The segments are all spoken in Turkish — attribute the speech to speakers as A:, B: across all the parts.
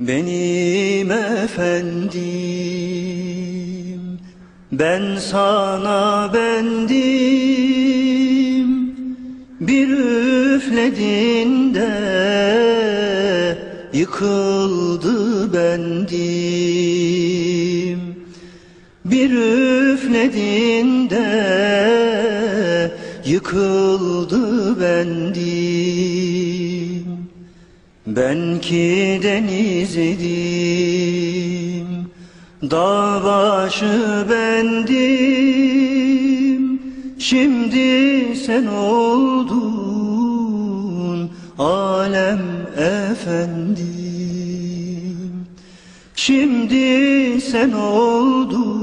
A: Benim efendim Ben sana bendim. Bir üfledinde Yıkıldı bendim. Bir üfledinde Yıkıldı bendim ben ki deniz idim, dağ başı bendim. Şimdi sen oldun alem efendim. Şimdi sen oldun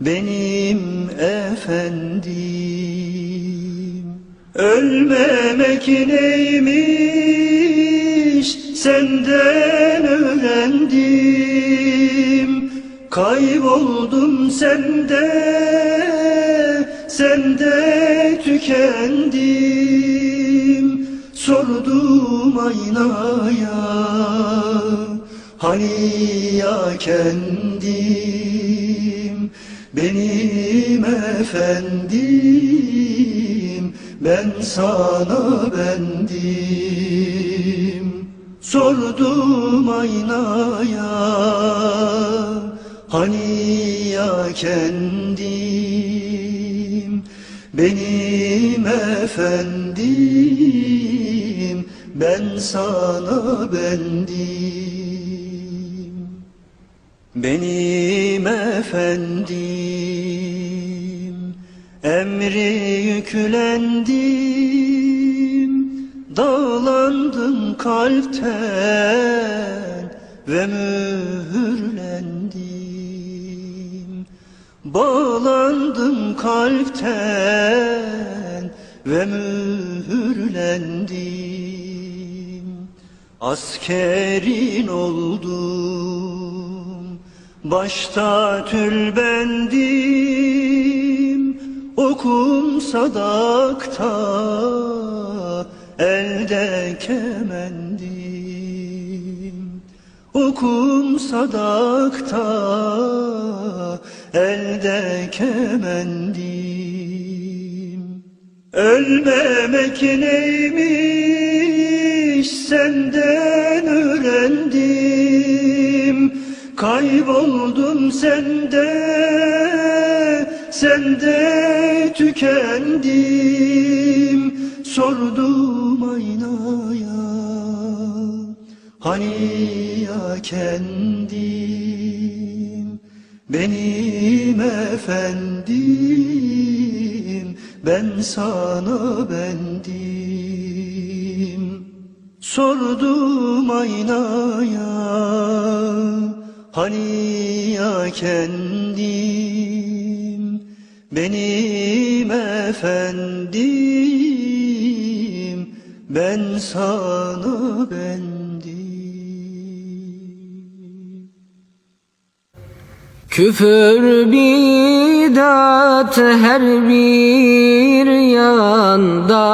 A: benim efendim. Ölmemek neymiş? Senden öğrendim. Kayboldum sende, sende tükendim. Sordum aynaya, hani ya kendim Benim efendim ben sana bendim. Sordum aynaya Hani ya kendim? Benim efendim Ben sana bendim benim efendim Emri yüklendim. Dağlandım kalpten Ve mühürlendim. Bağlandım kalpten Ve mühürlendim. Askerin oldum Başta tülbendim Okum sadakta Elde kemendim. Okum sadakta Elde kemendim. Ölmemek neymiş Kayboldum sende, sende tükendim. Sordum aynaya, hani ya kendim? Benim efendim, ben sana bendim. Sordum aynaya Hani ya kendim Benim efendim Ben sana bendim.
B: Küfür bidat her bir yanda.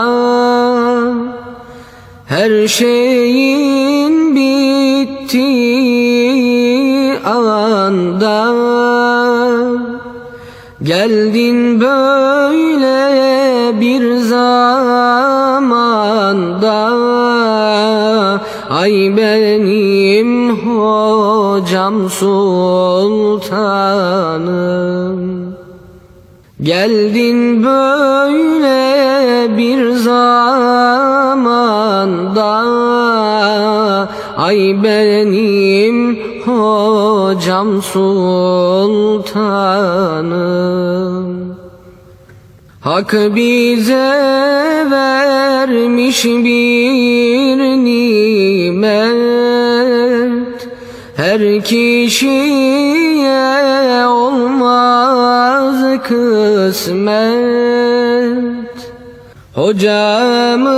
B: Her şeyin bittiği anda Geldin böyle bir zamanda. Ay benim hocam sultanım. Geldin böyle bir zamanda Ay benim hocam sultanım. Hak bize vermiş bir nimet. Her kişiye olmaz kısmet Hocamıza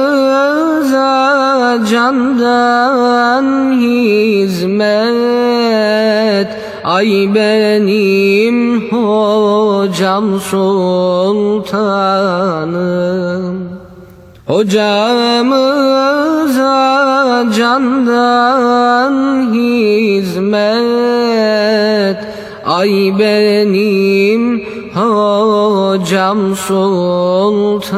B: candan hizmet. Ay benim hocam sultanım. Hocamıza candan hizmet Ay benim hocam sultanım